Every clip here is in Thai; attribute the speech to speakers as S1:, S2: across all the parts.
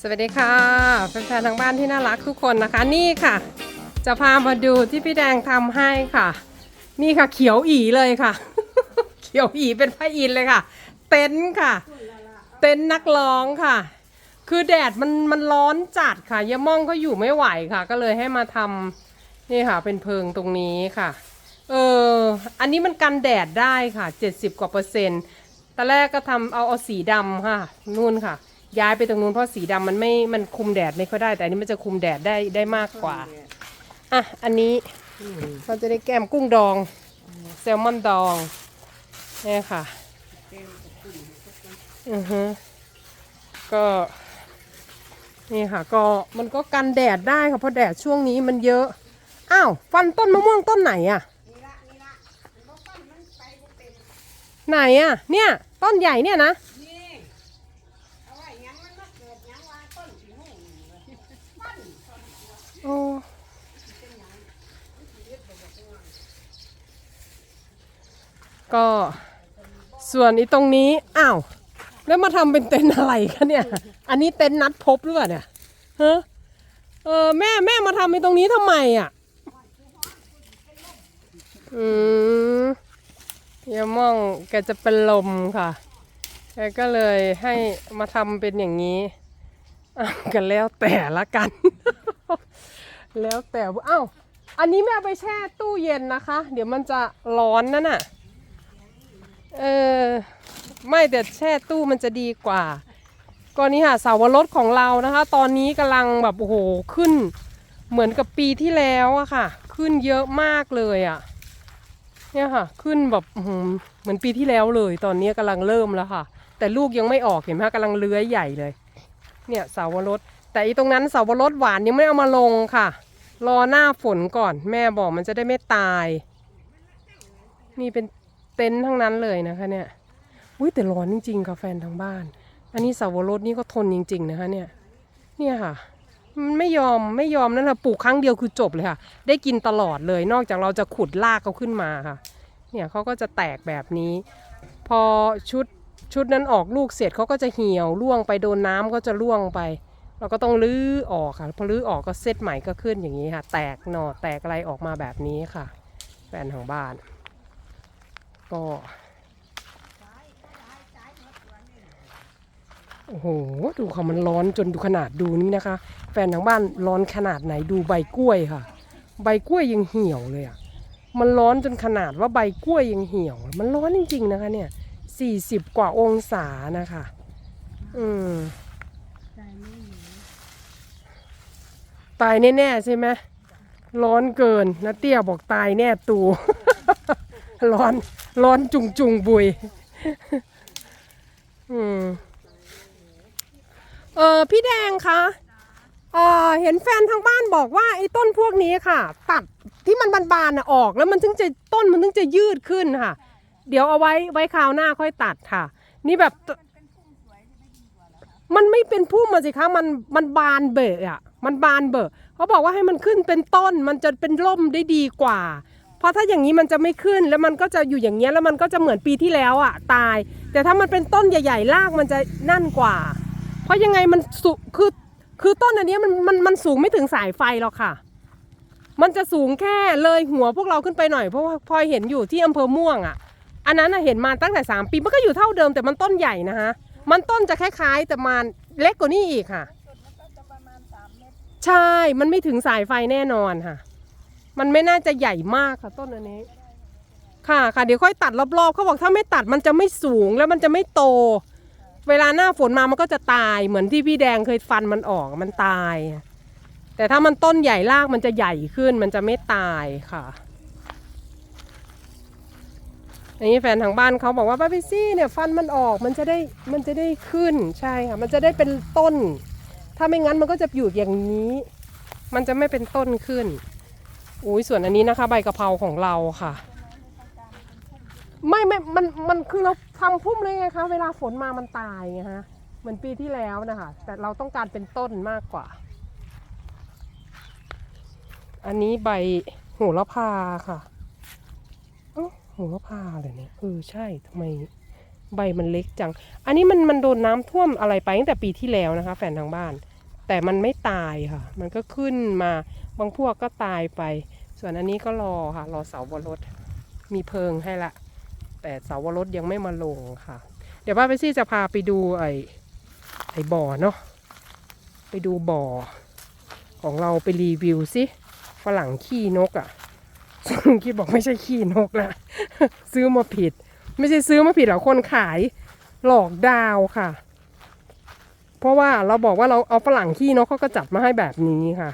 S1: สวัสดีค่ะแฟนๆทางบ้านที่น่ารักทุกคนนะคะ นี่ค่ะ จะพามาดูที่พี่แดงทำให้ค่ะ นี่ค่ะเขียวอีเลยค่ะ เขียวอีเป็นพระอินเลยค่ะ เต็นท์ค่ะ เต็นท์นักร้องค่ะ คือแดดมันมันร้อนจัดค่ะยะม่องก็อยู่ไม่ไหวค่ะ ก็เลยให้มาทำนี่ค่ะ เป็นเพิงตรงนี้ค่ะ เอออันนี้มันกันแดดได้ค่ะ 70กว่าเปอร์เซ็นต์ตอนแรกก็ทำเอาเอาสีดำค่ะนู่นค่ะ ย้ายไปตรงนู้นเพราะสีดำมันไม่มันคุมแดดไม่ค่อยได้ แต่อันนี้มันจะคุมแดดได้ได้มากกว่าอะอันนี้เราจะได้แกมกุ้งดองแซลมอนดองนี่ค่ะอือฮึก็นี่ค่ะก็มันก็กันแดดได้ค่ะเพราะแดดช่วงนี้มันเยอะอ้าวฟันต้นมะม่วงต้นไหนอะไหนอะเนี่ย ต้นใหญ่เนี่ยนะ โอ้ก็ส่วนอีตรงนี้ อ้าว แล้วมาทำเป็นเต็นท์อะไรคะเนี่ย อันนี้เต็นท์นัดพบหรือเปล่าเนี่ยฮะเออแม่แม่มาทำในตรงนี้ทำไมอะ อืมยามองแกจะเป็นลมค่ะ แกก็เลยให้มาทำเป็นอย่างนี้อะกันแล้วแต่ละกัน แล้วแต่ว่าอ้าวอันนี้ไม่เอาไปแช่ตู้เย็นนะคะ เดี๋ยวมันจะร้อนนั่นน่ะ เออ ไม่แต่แช่ตู้มันจะดีกว่าก็นี่ค่ะเสาวรสของเรานะคะ ตอนนี้กำลังแบบโอ้โหขึ้น เหมือนกับปีที่แล้วอะค่ะ ขึ้นเยอะมากเลยอะเนี่ยค่ะ ขึ้นแบบเหมือนปีที่แล้วเลย ตอนนี้กำลังเริ่มแล้วค่ะ แต่ลูกยังไม่ออกเห็นไหมกำลังเลื้อยใหญ่เลย เนี่ยเสาวรส แต่อีตรงนั้นเสาวรสหวานยังไม่เอามาลงค่ะ รอหน้าฝนก่อน แม่บอกมันจะได้ไม่ตาย นี่เป็นเต็นท์ทั้งนั้นเลยนะคะเนี่ยอุ้ยแต่ร้อนจริงๆค่ะแฟนทางบ้าน อันนี้เสาวรสนี่ก็ทนจริง ๆ นะคะเนี่ย เนี่ยค่ะมันไม่ยอมไม่ยอมนั่นแหละปลูกครั้งเดียวคือจบเลยค่ะ ได้กินตลอดเลย นอกจากเราจะขุดรากเขาขึ้นมาค่ะ เนี่ยเขาก็จะแตกแบบนี้ พอชุดชุดนั้นออกลูกเสร็จเขาก็จะเหี่ยวร่วงไปโดนน้ำก็จะร่วงไป เราก็ต้องรื้อออกค่ะพอรื้อออกก็เซตใหม่ก็ขึ้นอย่างนี้ค่ะ แตกหน่อแตกอะไรออกมาแบบนี้ค่ะแฟนของบ้าน ก็โอ้โหดูค่ะมันร้อนจนดูขนาดดูนี่นะคะ แฟนทางบ้านร้อนขนาดไหนดูใบกล้วยค่ะ ใบกล้วยยังเหี่ยวเลยอะมันร้อนจนขนาดว่าใบกล้วยยังเหี่ยว มันร้อนจริง ๆ นะคะ เนี่ยสี่สิบกว่าองศานะคะ อืม ตายแน่ๆใช่ไหมร้อนเกินนะเตี้ยบอกตายแน่ตู ร้อนร้อนจุงจุงบุยอืมเออพี่แดงคะเออเห็นแฟนทางบ้านบอกว่าไอ้ต้นพวกนี้ค่ะ ตัดที่มันบานๆน่ะออกแล้วมันถึงจะต้นมันถึงจะยืดขึ้นค่ะ เดี๋ยวเอาไว้ไว้คราวหน้าค่อยตัดค่ะ นี่แบบ มันไม่เป็นพุ่มมาสิคะมันมันบานเบะอะ มันบานเบอะเขาบอกว่าให้มันขึ้นเป็นต้นมันจะเป็นร่มได้ดีกว่า เพราะถ้าอย่างนี้มันจะไม่ขึ้นแล้วมันก็จะอยู่อย่างเงี้ยแล้วมันก็จะเหมือนปีที่แล้วอะตาย แต่ถ้ามันเป็นต้นใหญ่ๆรากมันจะนั่นกว่า เพราะยังไงมันสูคือคือต้นอันนี้มันมันมันสูงไม่ถึงสายไฟหรอกค่ะ มันจะสูงแค่เลยหัวพวกเราขึ้นไปหน่อยเพราะว่าพลอยเห็นอยู่ที่อำเภอม่วงอะ อันนั้นเห็นมาตั้งแต่สามปีมันก็อยู่เท่าเดิมแต่มันต้นใหญ่นะฮะมันต้นจะคล้ายๆ แต่มันเล็กกว่านี้อีกค่ะ ใช่ มันไม่ถึงสายไฟแน่นอนค่ะ มันไม่น่าจะใหญ่มากค่ะ ต้นอันนี้ ค่ะค่ะเดี๋ยวค่อยตัดรอบๆเขาบอกถ้าไม่ตัดมันจะไม่สูงแล้วมันจะไม่โต เวลาหน้าฝนมามันก็จะตายเหมือนที่พี่แดงเคยฟันมันออกมันตาย แต่ถ้ามันต้นใหญ่รากมันจะใหญ่ขึ้น มันจะไม่ตายค่ะอันนี้แฟนทางบ้านเขาบอกว่าป้าพิซี่เนี่ยฟันมันออกมันจะได้มันจะได้ขึ้นใช่ค่ะมันจะได้เป็นต้น ถ้าไม่งั้นมันก็จะอยู่อย่างนี้ มันจะไม่เป็นต้นขึ้น อุ้ยส่วนอันนี้นะคะ ใบกะเพราของเราค่ะ ไม่ไม่มันมันคือเราทำพุ่มเลยไงคะ เวลาฝนมามันตายไงฮะเหมือนปีที่แล้วนะคะ แต่เราต้องการเป็นต้นมากกว่า อันนี้ใบโหระพาค่ะอ้าโหระพาเลยเนี่ยเออใช่ทำไมใบมันเล็กจัง อันนี้มันมันโดนน้ำท่วมอะไรไปตั้งแต่ปีที่แล้วนะคะ แฟนทางบ้าน แต่มันไม่ตายค่ะ มันก็ขึ้นมา บางพวกก็ตายไป ส่วนอันนี้ก็รอค่ะ รอเสาวรสมีเพิงให้ละ แต่เสาวรสยังไม่มาลงค่ะ เดี๋ยวป้าไปซี่จะพาไปดูไอ้ไอ้บ่อเนาะ ไปดูบ่อ ของเราไปรีวิวสิฝรั่งขี้นกอะ่ะซึ่งคิดบอกไม่ใช่ขี้นกนะ ซื้อมาผิด ไม่ใช่ซื้อมาผิดหรอกคนขายหลอกดาวค่ะ เพราะว่าเราบอกว่าเราเอาฝรั่งขี้นกเขาก็จัดมาให้แบบนี้ค่ะ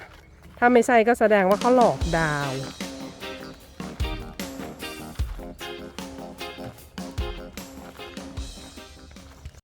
S1: ถ้าไม่ใช่ก็แสดงว่าเขาหลอกดาว